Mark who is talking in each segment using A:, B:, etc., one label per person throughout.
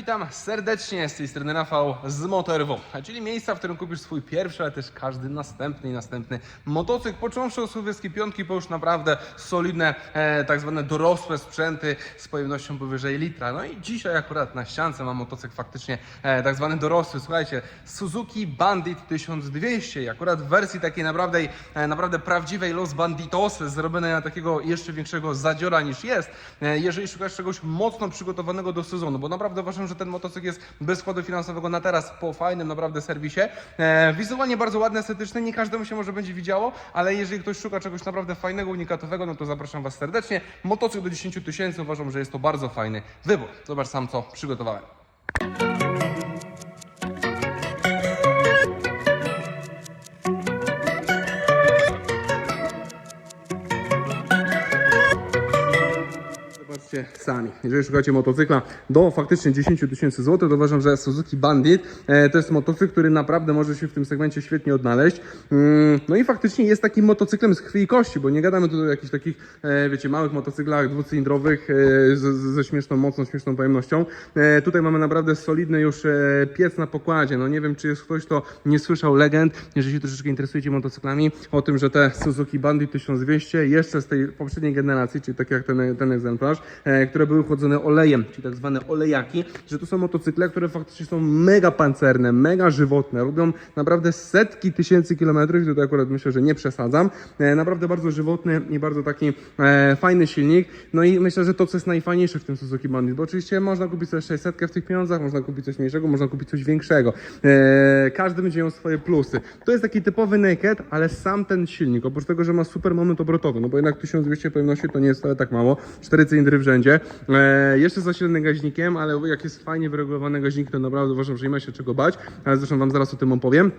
A: witam serdecznie z tej strony Rafał z Motorwą, czyli miejsca, w którym kupisz swój pierwszy, ale też każdy następny i następny motocykl, począwszy od słowackiej piątki, po już naprawdę solidne, e, tak zwane dorosłe sprzęty z pojemnością powyżej litra. No i dzisiaj akurat na ściance mam motocykl faktycznie e, tak zwany dorosły, słuchajcie, Suzuki Bandit 1200 i akurat w wersji takiej naprawdę, e, naprawdę prawdziwej Los Banditos, zrobionej na takiego jeszcze większego zadziora niż jest, e, jeżeli szukasz czegoś mocno przygotowanego do sezonu, bo naprawdę uważam, że ten motocykl jest bez wkładu finansowego na teraz po fajnym naprawdę serwisie. E, wizualnie bardzo ładny, estetyczny, nie każdemu się może będzie widziało, ale jeżeli ktoś szuka czegoś naprawdę fajnego, unikatowego, no to zapraszam Was serdecznie. Motocykl do 10 tysięcy, uważam, że jest to bardzo fajny wybór. Zobacz sam, co przygotowałem. Sami. Jeżeli szukacie motocykla do faktycznie 10 tysięcy złotych, to uważam, że Suzuki Bandit e, to jest motocykl, który naprawdę może się w tym segmencie świetnie odnaleźć. Mm, no i faktycznie jest takim motocyklem z krwi i kości, bo nie gadamy tu o jakichś takich, e, wiecie, małych motocyklach dwucylindrowych e, ze śmieszną mocą, śmieszną pojemnością. Tutaj mamy naprawdę solidny już piec na pokładzie. No nie wiem, czy jest ktoś, kto nie słyszał legend, jeżeli się troszeczkę interesujecie motocyklami, o tym, że te Suzuki Bandit 1200 jeszcze z tej poprzedniej generacji, czyli tak jak ten, ten egzemplarz, które były chłodzone olejem, czyli tak zwane olejaki, że to są motocykle, które faktycznie są mega pancerne, mega żywotne, robią naprawdę setki tysięcy kilometrów tutaj akurat myślę, że nie przesadzam. E, naprawdę bardzo żywotny i bardzo taki e, fajny silnik. No i myślę, że to, co jest najfajniejsze w tym Suzuki Bandit, bo oczywiście można kupić sobie 600 w tych pieniądzach, można kupić coś mniejszego, można kupić coś większego. E, każdy będzie miał swoje plusy. To jest taki typowy naked, ale sam ten silnik, oprócz tego, że ma super moment obrotowy, no bo jednak 1200 pojemności to nie jest wcale tak mało, 4 cylindry w rzędzie, e, jeszcze zasilany gaźnikiem, ale jak jest fajnie wyregulowany gaźnik, to naprawdę uważam, że nie ma się czego bać, ale zresztą Wam zaraz o tym opowiem.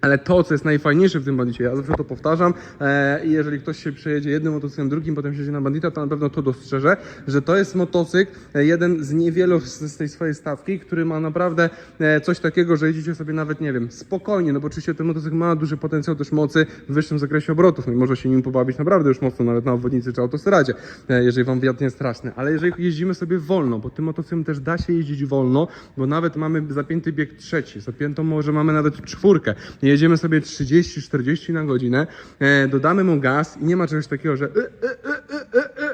A: Ale to, co jest najfajniejsze w tym bandicie, ja zawsze to powtarzam e, i jeżeli ktoś się przejedzie jednym motocyklem, drugim, potem siedzi na bandita, to na pewno to dostrzeże, że to jest motocykl, e, jeden z niewielu z, z tej swojej stawki, który ma naprawdę e, coś takiego, że jedziecie sobie nawet, nie wiem, spokojnie, no bo oczywiście ten motocykl ma duży potencjał też mocy w wyższym zakresie obrotów, no i może się nim pobawić naprawdę już mocno, nawet na obwodnicy czy autostradzie, e, jeżeli wam wiatr nie straszny, ale jeżeli jeździmy sobie wolno, bo tym motocyklem też da się jeździć wolno, bo nawet mamy zapięty bieg trzeci, zapiętą może mamy nawet czwórkę, jedziemy sobie 30-40 na godzinę, e, dodamy mu gaz i nie ma czegoś takiego, że y, y,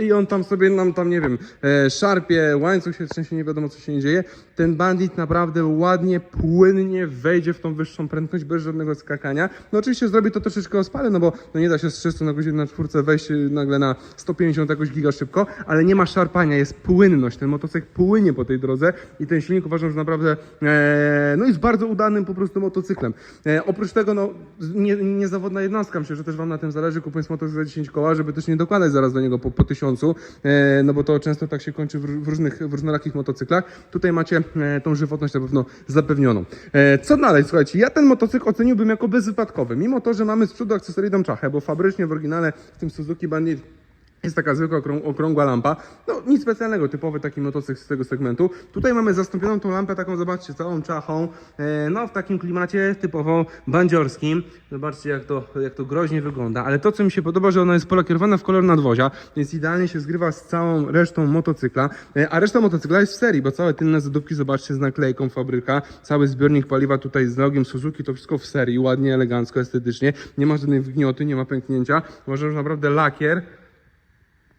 A: i on tam sobie nam tam, nie wiem, e, szarpie, łańcuch się trzęsie, nie wiadomo co się nie dzieje. Ten bandit naprawdę ładnie, płynnie wejdzie w tą wyższą prędkość bez żadnego skakania. No oczywiście zrobi to troszeczkę ospale, no bo no nie da się z 300 na godzinę na czwórce wejść y, nagle na 150 jakoś giga szybko, ale nie ma szarpania, jest płynność. Ten motocykl płynie po tej drodze i ten silnik uważam, że naprawdę e, no jest bardzo udanym po prostu motocyklem. E, oprócz tego, no nie, niezawodna jednostka, myślę, że też Wam na tym zależy, kupując motocykl za 10 koła, żeby też nie dokładać zaraz do niego po, po 1000 miesiącu, e, no bo to często tak się kończy w różnych, w różnorakich motocyklach. Tutaj macie e, tą żywotność na pewno zapewnioną. E, co dalej? Słuchajcie, ja ten motocykl oceniłbym jako bezwypadkowy, mimo to, że mamy z przodu akcesoryjną czachę, bo fabrycznie w oryginale w tym Suzuki Bandit jest taka zwykła okrą- okrągła lampa. No nic specjalnego, typowy taki motocykl z tego segmentu. Tutaj mamy zastąpioną tą lampę taką, zobaczcie, całą czachą. E, no w takim klimacie typowo bandziorskim. Zobaczcie jak to, jak to groźnie wygląda. Ale to co mi się podoba, że ona jest polakierowana w kolor nadwozia, więc idealnie się zgrywa z całą resztą motocykla. E, a reszta motocykla jest w serii, bo całe tylne zadupki, zobaczcie, z naklejką fabryka. Cały zbiornik paliwa tutaj z logiem Suzuki, to wszystko w serii, ładnie, elegancko, estetycznie. Nie ma żadnej wgnioty, nie ma pęknięcia. Uważam, że naprawdę lakier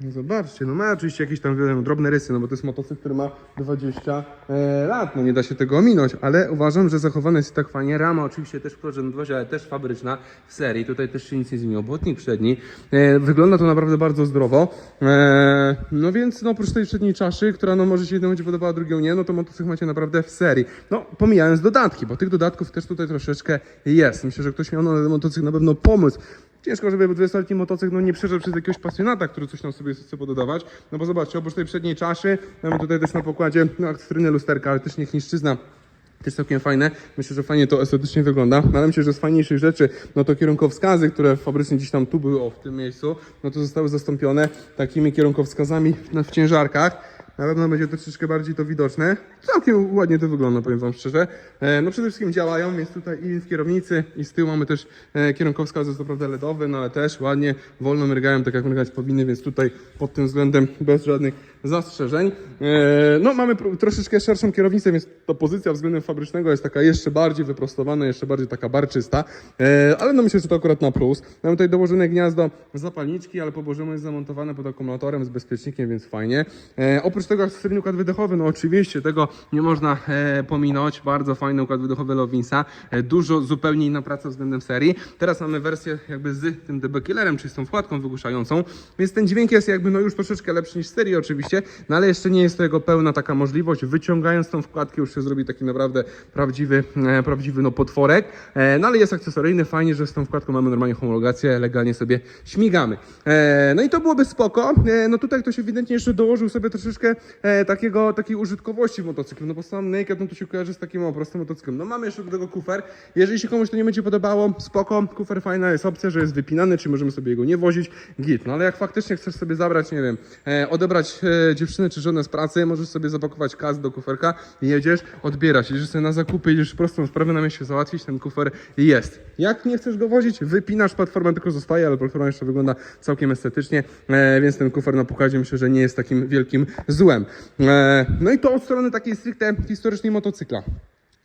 A: no zobaczcie, no ma oczywiście jakieś tam wiadomo, drobne rysy, no bo to jest motocykl, który ma 20 e, lat, no nie da się tego ominąć, ale uważam, że zachowane jest tak fajnie. Rama oczywiście też nadwozia, ale też fabryczna w serii, tutaj też się nic nie zmieniło. Błotnik przedni, e, wygląda to naprawdę bardzo zdrowo, e, no więc no oprócz tej przedniej czaszy, która no może się jednemu będzie podobała, drugiemu nie, no to motocykl macie naprawdę w serii. No pomijając dodatki, bo tych dodatków też tutaj troszeczkę jest. Myślę, że ktoś miał na motocykl na pewno pomysł, Ciężko, żeby 20-letni motocykl no, nie przeszedł przez jakiegoś pasjonata, który coś tam sobie chce pododawać. No bo zobaczcie, oprócz tej przedniej czaszy, mamy tutaj też na pokładzie no, akcesoryjne lusterka, ale też niech niszczyzna. Też całkiem fajne. Myślę, że fajnie to estetycznie wygląda. No, ale myślę, że z fajniejszych rzeczy, no to kierunkowskazy, które fabrycznie gdzieś tam tu były, o, w tym miejscu, no to zostały zastąpione takimi kierunkowskazami w ciężarkach. Na pewno będzie troszeczkę bardziej to widoczne. Całkiem ładnie to wygląda, powiem Wam szczerze. E, no przede wszystkim działają, więc tutaj i w kierownicy, i z tyłu mamy też e, kierunkowskaz, jest to prawda LEDowy, no ale też ładnie, wolno mrygają, tak jak mrygać powinny, więc tutaj pod tym względem bez żadnych zastrzeżeń. E, no mamy troszeczkę szerszą kierownicę, więc to pozycja względem fabrycznego jest taka jeszcze bardziej wyprostowana, jeszcze bardziej taka barczysta, e, ale no myślę, że to akurat na plus. Mamy tutaj dołożone gniazdo zapalniczki, ale pobożemy jest zamontowane pod akumulatorem z bezpiecznikiem, więc fajnie. E, oprócz tego akcesyjny układ wydechowy, no oczywiście tego nie można e, pominąć. Bardzo fajny układ wydechowy Lovinsa. Dużo zupełnie inna praca względem serii. Teraz mamy wersję jakby z tym DB Killerem, czyli z tą wkładką wygłuszającą, więc ten dźwięk jest jakby no już troszeczkę lepszy niż serii oczywiście, no ale jeszcze nie jest to jego pełna taka możliwość. Wyciągając tą wkładkę już się zrobi taki naprawdę prawdziwy, e, prawdziwy no potworek, e, no ale jest akcesoryjny, fajnie, że z tą wkładką mamy normalnie homologację, legalnie sobie śmigamy. E, no i to byłoby spoko, no tutaj ktoś ewidentnie jeszcze dołożył sobie troszeczkę takiego, takiej użytkowości w motocyklu, no bo sam Naked no to się kojarzy z takim prostym motocyklem. No mamy jeszcze do tego kufer, jeżeli się komuś to nie będzie podobało, spoko, kufer fajna jest opcja, że jest wypinany, czy możemy sobie jego nie wozić, git. No ale jak faktycznie chcesz sobie zabrać, nie wiem, odebrać dziewczynę czy żonę z pracy, możesz sobie zapakować kas do kuferka jedziesz, odbierasz, jedziesz sobie na zakupy, jedziesz prostą sprawę na mieście załatwić, ten kufer jest. Jak nie chcesz go wozić, wypinasz, platforma tylko zostaje, ale platforma jeszcze wygląda całkiem estetycznie, e, więc ten kufer na pokazie myślę, że nie jest takim wielkim złem. E, no i to od strony takiej stricte historycznej motocykla.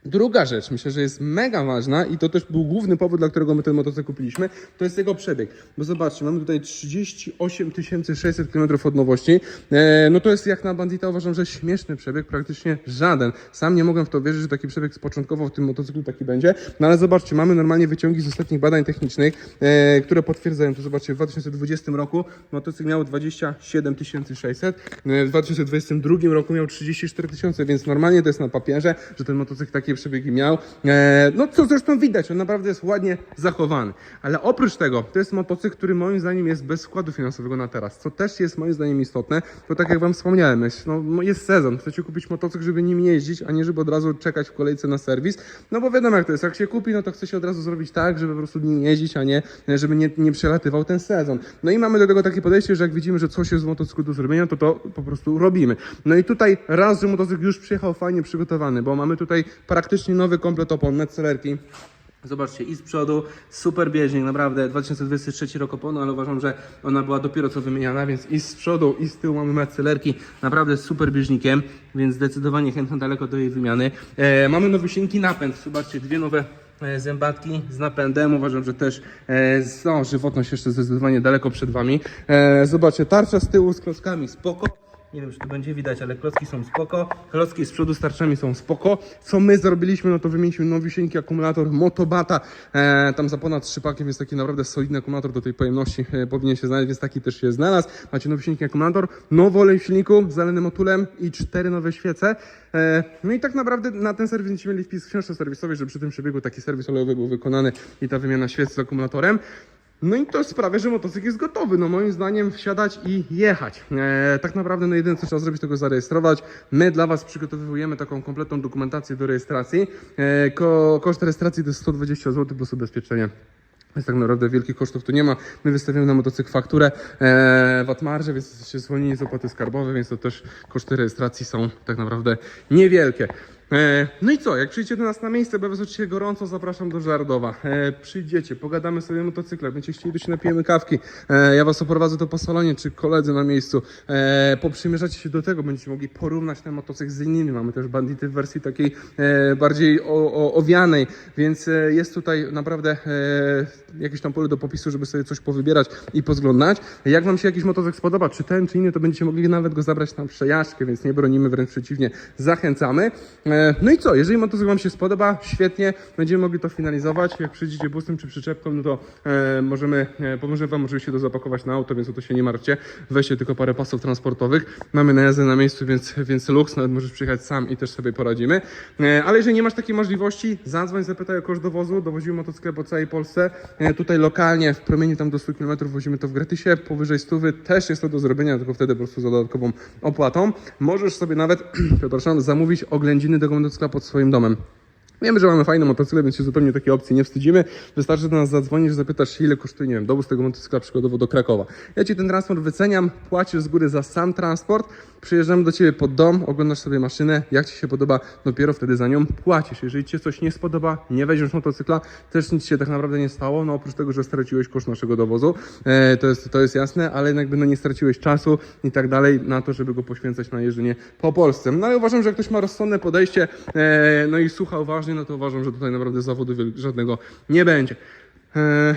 A: Druga rzecz, myślę, że jest mega ważna i to też był główny powód, dla którego my ten motocykl kupiliśmy, to jest jego przebieg. Bo zobaczcie, mamy tutaj 38 600 km od nowości. E, no to jest jak na Bandita uważam, że śmieszny przebieg, praktycznie żaden. Sam nie mogłem w to wierzyć, że taki przebieg początkowo w tym motocyklu taki będzie. No ale zobaczcie, mamy normalnie wyciągi z ostatnich badań technicznych, e, które potwierdzają to. Zobaczcie, w 2020 roku motocykl miał 27 600, e, w 2022 roku miał 34 000, więc normalnie to jest na papierze, że ten motocykl takie przebiegi miał. E, no co zresztą widać, on naprawdę jest ładnie zachowany. Ale oprócz tego, to jest motocykl, który moim zdaniem jest bez składu finansowego na teraz, co też jest moim zdaniem istotne, bo tak jak Wam wspomniałem, jest, no, jest sezon, chcecie kupić motocykl, żeby nim jeździć, a nie żeby od razu czekać w kolejce na serwis, no bo wiadomo jak to jest, jak się kupi, no to chce się od razu zrobić tak, żeby po prostu nim jeździć, a nie, żeby nie, nie przelatywał ten sezon. No i mamy do tego takie podejście, że jak widzimy, że coś jest w motocyklu do zrobienia, to to po prostu robimy. No i tutaj raz, że motocykl już przyjechał fajnie przygotowany, bo mamy tutaj praktycznie nowy komplet opon, metcelerki, Zobaczcie, i z przodu super bieżnik, naprawdę 2023 rok oponu, ale uważam, że ona była dopiero co wymieniana, więc i z przodu, i z tyłu mamy metcelerki, naprawdę super bieżnikiem, więc zdecydowanie chętny daleko do jej wymiany. E, mamy nowy silniki napęd, zobaczcie, dwie nowe e, zębatki z napędem, uważam, że też e, no, żywotność jeszcze zdecydowanie daleko przed Wami. E, zobaczcie, tarcza z tyłu z klockami, spoko. Nie wiem, czy to będzie widać, ale klocki są spoko. Klocki z przodu z tarczami są spoko. Co my zrobiliśmy, no to wymieniliśmy nowisieńki akumulator Motobata. E, tam za ponad trzy paki, więc taki naprawdę solidny akumulator do tej pojemności e, powinien się znaleźć, więc taki też się znalazł. Macie nowisieńki akumulator, nowy olej w silniku z zelenym otulem i cztery nowe świece. E, no i tak naprawdę na ten serwis będziecie mieli wpis w książce serwisowej, że przy tym przebiegu taki serwis olejowy był wykonany i ta wymiana świec z akumulatorem. No i to sprawia, że motocykl jest gotowy. No moim zdaniem wsiadać i jechać. E, tak naprawdę no jedyne co trzeba zrobić to zarejestrować. My dla Was przygotowujemy taką kompletną dokumentację do rejestracji. E, ko, koszt rejestracji to jest 120 zł plus ubezpieczenie. Więc tak naprawdę wielkich kosztów tu nie ma. My wystawiamy na motocykl fakturę e, VAT marże, więc jesteście zwolnieni z opłaty skarbowej, więc to też koszty rejestracji są tak naprawdę niewielkie. E, no i co, jak przyjdziecie do nas na miejsce, bo oczywiście gorąco zapraszam do Żardowa. E, przyjdziecie, pogadamy sobie o motocyklach, będziecie chcieli, to się napijemy kawki. E, ja was oprowadzę to po salonie, czy koledzy na miejscu. Poprzymierzacie się do tego, będziecie mogli porównać ten motocykl z innymi. Mamy też bandity w wersji takiej bardziej o, o, owianej, więc jest tutaj naprawdę jakieś tam pole do popisu, żeby sobie coś powybierać i pozglądać. Jak wam się jakiś motocykl spodoba, czy ten, czy inny, to będziecie mogli nawet go zabrać na przejażdżkę, więc nie bronimy, wręcz przeciwnie, zachęcamy. E, no i co, jeżeli motocykl wam się spodoba, świetnie, będziemy mogli to finalizować. Jak przyjdziecie busem czy przyczepką, no to e, możemy, e, pomożemy wam oczywiście to zapakować na auto, więc o to się nie martwcie. Weźcie tylko parę pasów transportowych. Mamy na jazdę na miejscu, więc, więc luks, nawet możesz przyjechać sam i też sobie poradzimy. Ale jeżeli nie masz takiej możliwości, zadzwoń, zapytaj o koszt dowozu. Dowozimy motocykle po całej Polsce. Tutaj lokalnie, w promieniu tam do 100 km wozimy to w gratisie. Powyżej 100 też jest to do zrobienia, tylko wtedy po prostu za dodatkową opłatą. Możesz sobie nawet, przepraszam, zamówić oględziny tego motocykla pod swoim domem. Wiemy, że mamy fajne motocykle, więc się zupełnie takiej opcji nie wstydzimy. Wystarczy do nas zadzwonisz, zapytasz ile kosztuje, nie wiem, dowóz tego motocykla przykładowo do Krakowa. Ja Ci ten transport wyceniam, płacisz z góry za sam transport, przyjeżdżamy do Ciebie pod dom, oglądasz sobie maszynę, jak Ci się podoba, dopiero wtedy za nią płacisz. Jeżeli Ci się coś nie spodoba, nie weźmiesz motocykla, też nic się tak naprawdę nie stało, no oprócz tego, że straciłeś koszt naszego dowozu, e, to, jest, to jest jasne, ale jakby no nie straciłeś czasu i tak dalej na to, żeby go poświęcać na jeżdżenie po Polsce. No ale uważam, że jak ktoś ma rozsądne podejście, e, no i słucha uważnie, no to uważam, że tutaj naprawdę zawodu żadnego nie będzie. E,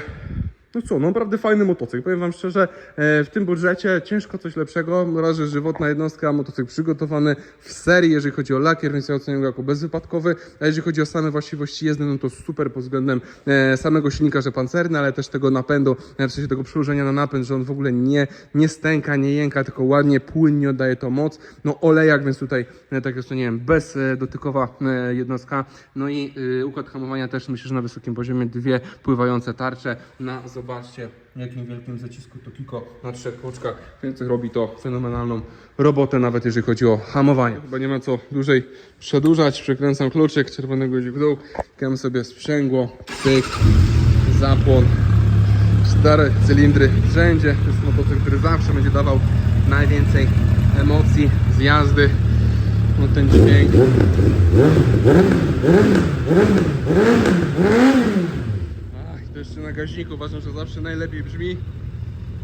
A: no co, no naprawdę fajny motocykl. Powiem Wam szczerze, e, w tym budżecie ciężko coś lepszego. Raz, że żywotna jednostka, motocykl przygotowany w serii, jeżeli chodzi o lakier, więc ja oceniam go jako bezwypadkowy. A jeżeli chodzi o same właściwości jazdy, no to super pod względem e, samego silnika, że pancerny, ale też tego napędu, e, w sensie tego przełożenia na napęd, że on w ogóle nie, nie stęka, nie jęka, tylko ładnie, płynnie oddaje to moc. No olejak, więc tutaj, tak to, nie wiem, bezdotykowa e, jednostka. No i układ hamowania też myślę, że na wysokim poziomie dwie pływające tarcze na zobaczcie jakim wielkim zacisku to Kiko na trzech kółczkach, więc robi to fenomenalną robotę, nawet jeżeli chodzi o hamowanie. Chyba nie ma co dłużej przedłużać, przekręcam kluczyk, czerwony guzik w dół, klikam sobie sprzęgło, pyk, zapłon, cztery cylindry wszędzie, to jest motocykl, który zawsze będzie dawał najwięcej emocji z jazdy, no ten dźwięk. To na gaźniku uważam, że zawsze najlepiej brzmi.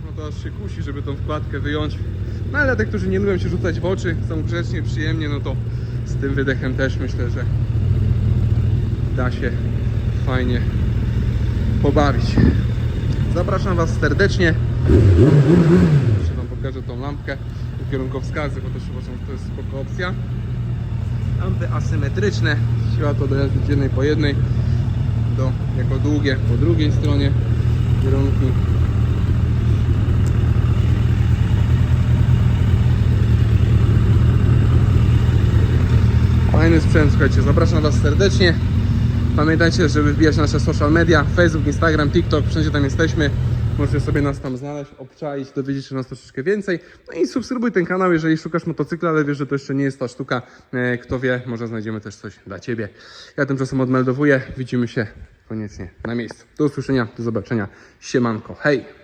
A: No to aż się kusi, żeby tą wkładkę wyjąć. No ale tych, którzy nie lubią się rzucać w oczy, są grzecznie, przyjemnie, no to z tym wydechem też myślę, że da się fajnie pobawić. Zapraszam Was serdecznie. Jeszcze Wam pokażę tą lampkę kierunkowskazy, bo też uważam, że to jest spoko opcja. Lampy asymetryczne, światło do jazdy dziennej po jednej, do, jako długie po drugiej stronie kierunki. Fajny sprzęt, słuchajcie, zapraszam Was serdecznie. Pamiętajcie, żeby wbijać nasze social media, Facebook, Instagram, TikTok, wszędzie tam jesteśmy. Możecie sobie nas tam znaleźć, obczaić, dowiedzieć się nas troszeczkę więcej. No i subskrybuj ten kanał, jeżeli szukasz motocykla, ale wiesz, że to jeszcze nie jest ta sztuka. E, Kto wie, może znajdziemy też coś dla Ciebie. Ja tymczasem odmeldowuję. Widzimy się koniecznie na miejscu. Do usłyszenia, do zobaczenia. Siemanko, hej!